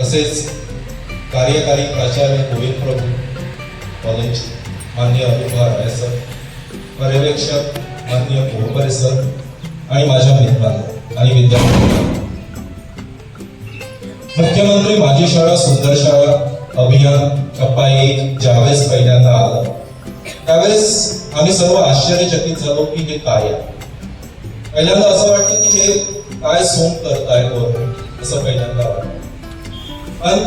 तसेच कार्यकारी प्राचार्य गोविंद प्रभू कॉलेज मान्य अनुभव राय सर पर्यवेक्षक मान्य पोहपरे सर आणि माझ्या मित्रांना आणि विद्यार्थ्यांना. मुख्यमंत्री माझी शाळा सुंदर शाळा अभियान टप्पा एक ज्यावेळेस पहिल्यांदा आलं त्यावेळेस आम्ही सर्व आश्चर्यचकित झालो की हे काय आहे? पहिल्यांदा असं वाटतं की हे काय सोंग करताय गव्हर्नमेंट असं पहिल्यांदा वाटतं. आणि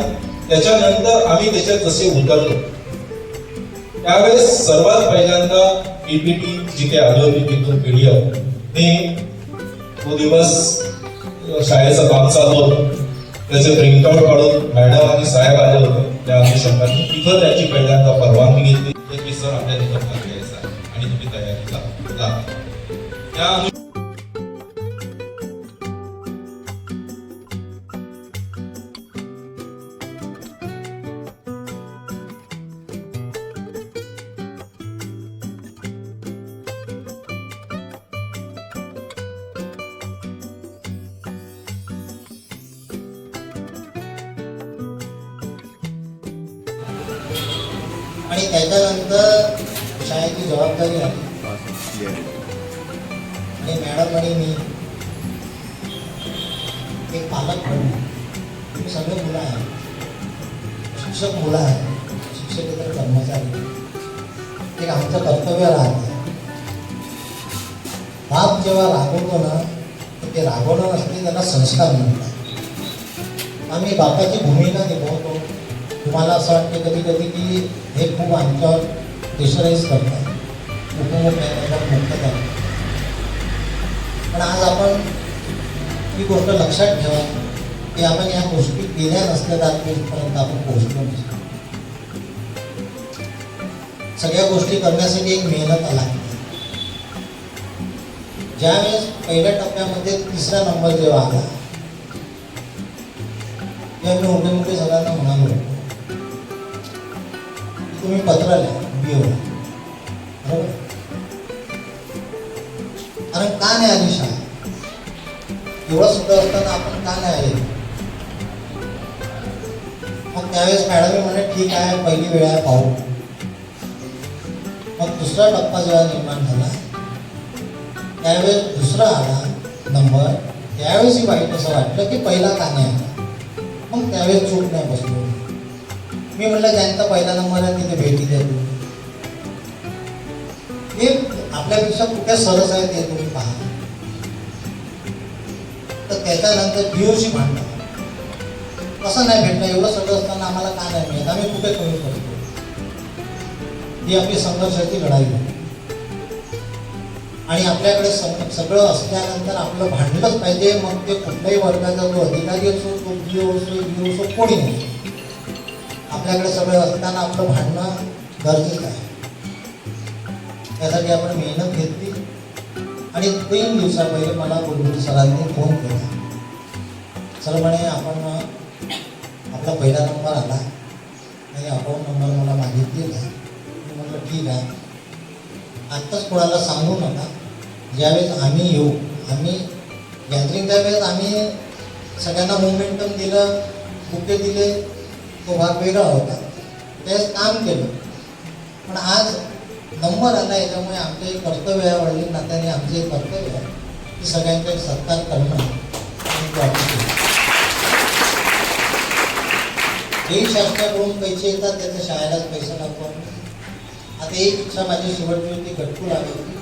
त्याच्यानंतर आम्ही त्याच्यात जसे उतरलो त्यावेळेस सर्वात पहिल्यांदा पीपीटी जिथे आली होती तिथून पीडीएफ मी तो दिवस शाळेचं काम चालू होतं. त्याचे प्रिंटआउट काढून मॅडम आणि साहेब आले होते. त्या अनुषंगाने तिथं त्याची पहिल्यांदा परवानगी घेतली. की सर आपल्या तिथं भाग घ्यायचा आणि तुम्ही तयारीला लागा त्या आणि त्याच्यानंतर शाळेची जबाबदारी आली आणि मॅडम आणि मी एक पालक म्हणून तुम्ही सगळे मुलं आहे शिक्षक मुलं आहे शिक्षकेतर कर्मचारी. एक आमचं कर्तव्य राहतं. बाप जेव्हा रागवतो ना ते रागवणं नसते त्याला संस्कार म्हणतात. आम्ही बापाची भूमिका निभावतो. मला असं वाटतं कधी कधी की हे खूप आमच्यावर प्रेशराईज करतात. उपमुख्याध्यापक मुख्याध्यापक पण आज आपण ही गोष्ट लक्षात ठेवा की आपण या गोष्टी केल्या नसल्या तर आजपर्यंत आपण पोहोचलो नसतो सगळ्या गोष्टी करण्यासाठी एक मेहनत लागते ज्यावेळेस पहिल्या टप्प्यामध्ये तिसरा नंबर जेव्हा आला तेव्हा मी मोठे मोठे सगळ्यांना म्हणालो तुम्ही पत्र लिहा बरोबर? कारण का नाही आली शाळा? एवढं सुद्धा असताना आपण का नाही आले? मग त्यावेळेस मॅडम म्हणे ठीक आहे पहिली वेळ आहे पाहू. मग दुसरा टप्पा जेव्हा निर्माण झाला त्यावेळेस दुसरा आला नंबर त्यावेळेसही वाईट असं वाटलं की पहिला का नाही आला? मग त्यावेळेस चूक नाही बसलो. मी म्हटलं ज्यांचा पहिला नंबर आहे तिथे भेटी द्या तुम्ही. हे आपल्यापेक्षा कुठे सरस आहे ते तुम्ही पहा. तर त्याच्यानंतर बीओशी भांडणं कसं नाही भेटणं एवढं सगळं असताना आम्हाला का नाही मिळत आम्ही कुठे कमी करतो ही आपली संघर्षाची लढाई आहे आणि आपल्याकडे सगळं असल्यानंतर आपलं भांडलंच पाहिजे. मग ते कुठल्याही वर्गाचा जो अधिकारी असो तो बी असो बी असो कोणी नसो. आपल्याकडे सगळं असताना आपलं भांडणं गरजेचं आहे. त्यासाठी आपण मेहनत घेतली. आणि तीन दिवसा पहिले मला बुलबुल सरांनी फोन केला. सर म्हणे आपण आपला पहिला नंबर आला. आणि अकाउंट नंबर मला मागितली आहे मी म्हटलं ठीक आहे. आत्ताच कोणाला सांगू नका. ज्यावेळेस आम्ही येऊ आम्ही गॅदरिंगच्या वेळेस आम्ही सगळ्यांना मोमेंटम दिलं बुके दिले? तो भाग वेगळा होता. त्यावेळेस काम केलं. पण आज नंबर आला याच्यामुळे आमचे एक कर्तव्य आहे वडील नात्याने आमचे एक कर्तव्य आहे की सगळ्यांचा एक सत्कार करणं. हे ते शासनाकडून पैसे येतात त्याच्या शाळेलाच पैसे लागतो आता एक इच्छा माझी शेवटची होती गटकू लागायची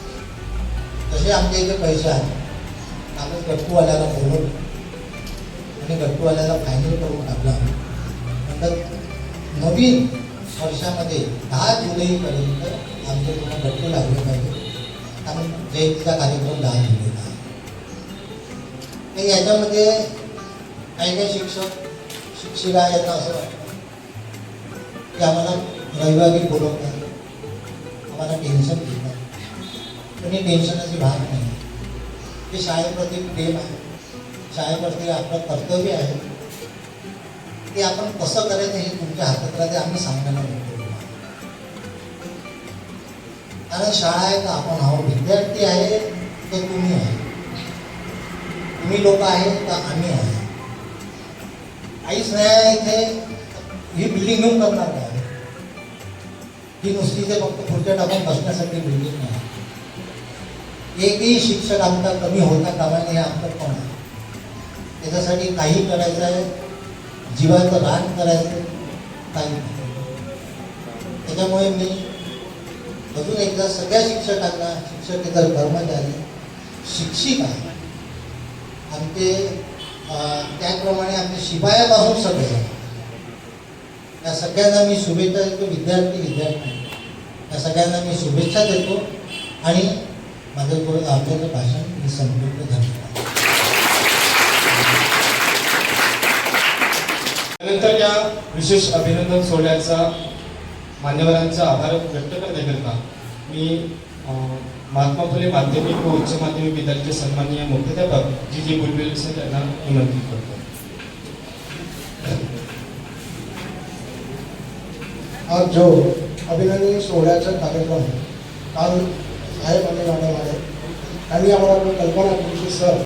तसे आमच्या इथे पैसे आले आपण गटकूवाल्याला बोलवलं. आणि गटकूवाल्याला फायनल करून टाकला तर नवीन वर्षामध्ये दहा जुलैपर्यंत आमचे पुन्हा गटकू लागले पाहिजे. कारण जयंतीचा कार्यक्रम दहा जुलैला आहे. तर याच्यामध्ये काही काही शिक्षक शिक्षिका यांना असं वाटतं की आम्हाला रविवारी बोलवतात. आम्हाला टेन्शन घेतात. पण ही टेन्शनाची भाग नाही. हे शाळेप्रती प्रेम आहे. शाळेप्रती आपलं कर्तव्य आहे. ते आपण कसं करायचं हे तुमच्या हातात राहते आम्ही सांगायला नको कारण शाळा आहे का आपण आहोत विद्यार्थी आहे तर तुम्ही आहे. तुम्ही लोक आहे तर आम्ही आहे. काहीच नाही आहे इथे ही बिल्डिंग घेऊन करणार नाही ही नुसती ते फक्त खुर्च्या टाकून बसण्यासाठी बिल्डिंग नाही. एकही शिक्षक आमचा कमी होता कामा हे आमचं पण आहे. त्याच्यासाठी काही करायचं आहे जीवाचं रान करायचं काही त्याच्यामुळे मी अजून एकदा सगळ्या शिक्षकांना शिक्षकेतर कर्मचारी शिक्षिका आमचे त्याप्रमाणे त्याचप्रमाणे आमचे शिपायापासून सगळे. या सगळ्यांना मी शुभेच्छा देतो विद्यार्थी विद्यार्थी. या सगळ्यांना मी शुभेच्छा देतो आणि माझं थोडं आपल्याचं भाषण मी संपूर्ण धन्यवाद त्यानंतर या विशेष अभिनंदन सोहळ्याचा मान्यवरांचा आभार व्यक्त करण्याकरता मी महात्मा फुले माध्यमिक व उच्च माध्यमिक विद्यालयाचे सन्माननीय मुख्याध्यापक जी जी बुलबुल सर यांना निमंत्रित करतो. आज जो अभिनंदन सोहळ्याचा कार्यक्रम काल साहेब आणि मॅडम आहे त्यांनी आम्हाला कल्पना केली की सर